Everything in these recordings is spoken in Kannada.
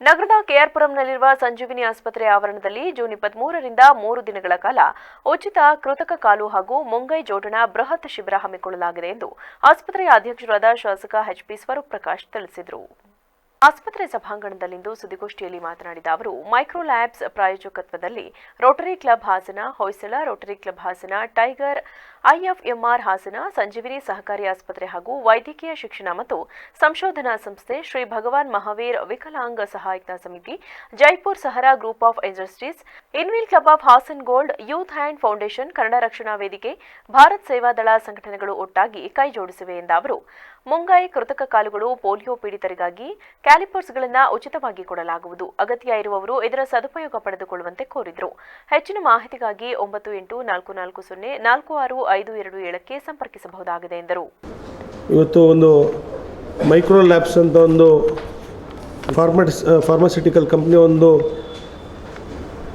ನಗರದ ಕೆಆರ್ಪುರಂನಲ್ಲಿರುವ ಸಂಜೀವಿನಿ ಆಸ್ಪತ್ರೆ ಆವರಣದಲ್ಲಿ ಜೂನ್ ಇಪ್ಪತ್ಮೂರರಿಂದ ಮೂರು ದಿನಗಳ ಕಾಲ ಉಚಿತ ಕೃತಕ ಕಾಲು ಹಾಗೂ ಮುಂಗೈ ಜೋಡಣಾ ಬೃಹತ್ ಶಿಬಿರ ಹಮ್ಮಿಕೊಳ್ಳಲಾಗಿದೆ ಎಂದು ಆಸ್ಪತ್ರೆಯ ಅಧ್ಯಕ್ಷರಾದ ಶಾಸಕ ಎಚ್ಪಿ ಸ್ವರೂಪ್ ಪ್ರಕಾಶ್ ತಿಳಿಸಿದರು. ಆಸ್ಪತ್ರೆ ಸಭಾಂಗಣದಲ್ಲಿಂದು ಸುದ್ದಿಗೋಷ್ಠಿಯಲ್ಲಿ ಮಾತನಾಡಿದ ಅವರು micro labs ಪ್ರಾಯೋಜಕತ್ವದಲ್ಲಿ rotary club Hassan, Hoysala rotary club Hassan, tiger IFMR Hassan, Sanjeevini ಸಹಕಾರಿ ಆಸ್ಪತ್ರೆ ಹಾಗೂ ವೈದ್ಯಕೀಯ ಶಿಕ್ಷಣ ಮತ್ತು ಸಂಶೋಧನಾ ಸಂಸ್ಥೆ Shri Bhagwan Mahaveer Viklang Sahayak Samiti, Jaipur Sahara group of industries, inner wheel club of Hassan gold, youth hand foundation, Kannada Rakshana Vedike, Bharat ಸೇವಾದಳ ಸಂಘಟನೆಗಳು ಒಟ್ಟಾಗಿ ಕೈಜೋಡಿಸಿವೆ ಎಂದ ಅವರು. ಮುಂಗೈ ಕೃತಕ ಕಾಲುಗಳು, ಪೋಲಿಯೋ ಪೀಡಿತರಿಗಾಗಿ ಕ್ಯಾಲಿಪರ್ಸ್ಗಳನ್ನು ಉಚಿತವಾಗಿ ಕೊಡಲಾಗುವುದು. ಅಗತ್ಯ ಇರುವವರು ಇದರ ಸದುಪಯೋಗ ಪಡೆದುಕೊಳ್ಳುವಂತೆ ಕೋರಿದರು. ಹೆಚ್ಚಿನ ಮಾಹಿತಿಗಾಗಿ ಒಂಬತ್ತು ಎಂಟು ನಾಲ್ಕು ನಾಲ್ಕು ಸೊನ್ನೆ ನಾಲ್ಕು ಆರು ಐದು ಎರಡು ಏಳಕ್ಕೆ ಸಂಪರ್ಕಿಸಬಹುದಾಗಿದೆ ಎಂದರು. ಇವತ್ತು ಒಂದು ಮೈಕ್ರೋ ಲ್ಯಾಬ್ಸ್ ಅಂತ ಒಂದು ಫಾರ್ಮಟ್ಸ್ ಫಾರ್ಮಾಸ್ಯೂಟಿಕಲ್ ಕಂಪ್ನಿ ಒಂದು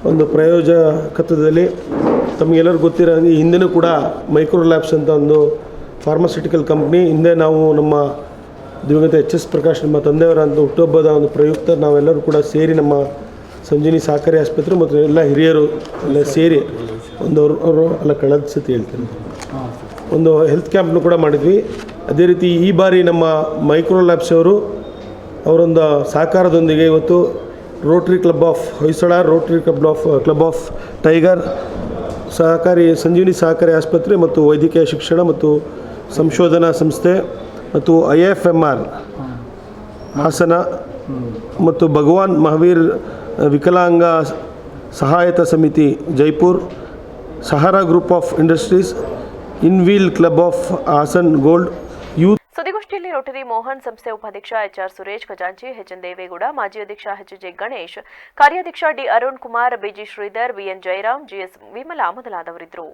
ಒಂದು ಪ್ರಯೋಜಕತ್ವದಲ್ಲಿ ತಮಗೆಲ್ಲರಿಗೂ ಗೊತ್ತಿರೋ ಹಿಂದೆನೂ ಕೂಡ ಮೈಕ್ರೋ ಲ್ಯಾಬ್ಸ್ ಅಂತ ಒಂದು ಫಾರ್ಮಾಸ್ಯೂಟಿಕಲ್ ಕಂಪ್ನಿ ಹಿಂದೆ ನಾವು ನಮ್ಮ ದಿವಂಗತ ಎಚ್ ಎಸ್ ಪ್ರಕಾಶ್ ನಮ್ಮ ತಂದೆಯವರ ಒಂದು ಹುಟ್ಟುಹಬ್ಬದ ಒಂದು ಪ್ರಯುಕ್ತ ನಾವೆಲ್ಲರೂ ಕೂಡ ಸೇರಿ ನಮ್ಮ ಸಂಜೀನಿ ಸಹಕಾರಿ ಆಸ್ಪತ್ರೆ ಮತ್ತು ಎಲ್ಲ ಹಿರಿಯರು ಎಲ್ಲ ಸೇರಿ ಒಂದು ಅವರು ಅವರು ಅಲ್ಲ ಕಳೆದ ಸತಿ ಹೇಳ್ತೀನಿ. ಒಂದು ಹೆಲ್ತ್ ಕ್ಯಾಂಪ್ನು ಕೂಡ ಮಾಡಿದ್ವಿ. ಅದೇ ರೀತಿ ಈ ಬಾರಿ ನಮ್ಮ ಮೈಕ್ರೋ ಲ್ಯಾಬ್ಸ್ ಅವರು ಅವರೊಂದು ಸಹಕಾರದೊಂದಿಗೆ ಇವತ್ತು rotary club of Hoysala rotary club of club of tiger ಸಹಕಾರಿ, ಸಂಜೀವಿನಿ ಸಹಕಾರಿ ಆಸ್ಪತ್ರೆ ಮತ್ತು ವೈದ್ಯಕೀಯ ಶಿಕ್ಷಣ ಮತ್ತು ಸಂಶೋಧನಾ ಸಂಸ್ಥೆ ಮತ್ತು I F M R, Hassan ಮತ್ತು Bhagwan Mahaveer Viklang Sahayata Samiti, Jaipur, Sahara group of industries, inner wheel club of Hassan gold youth ಸುದ್ದಿಗೋಷ್ಠಿಯಲ್ಲಿ ರೋಟರಿ ಮೋಹನ್ ಸಂಸ್ಥೆ ಉಪಾಧ್ಯಕ್ಷ ಎಚ್ಆರ್ ಸುರೇಶ್ ಖಜಾಂಚಿ, ಎಚ್ಎನ್ ದೇವೇಗೌಡ, ಮಾಜಿ ಅಧ್ಯಕ್ಷ ಎಚ್ ಜೆ ಗಣೇಶ್, ಕಾರ್ಯಾಧ್ಯಕ್ಷ D Arun Kumar, BG Sridhar, BN Jayaram, GS Vimala ಮೊದಲಾದವರಿದ್ದರು.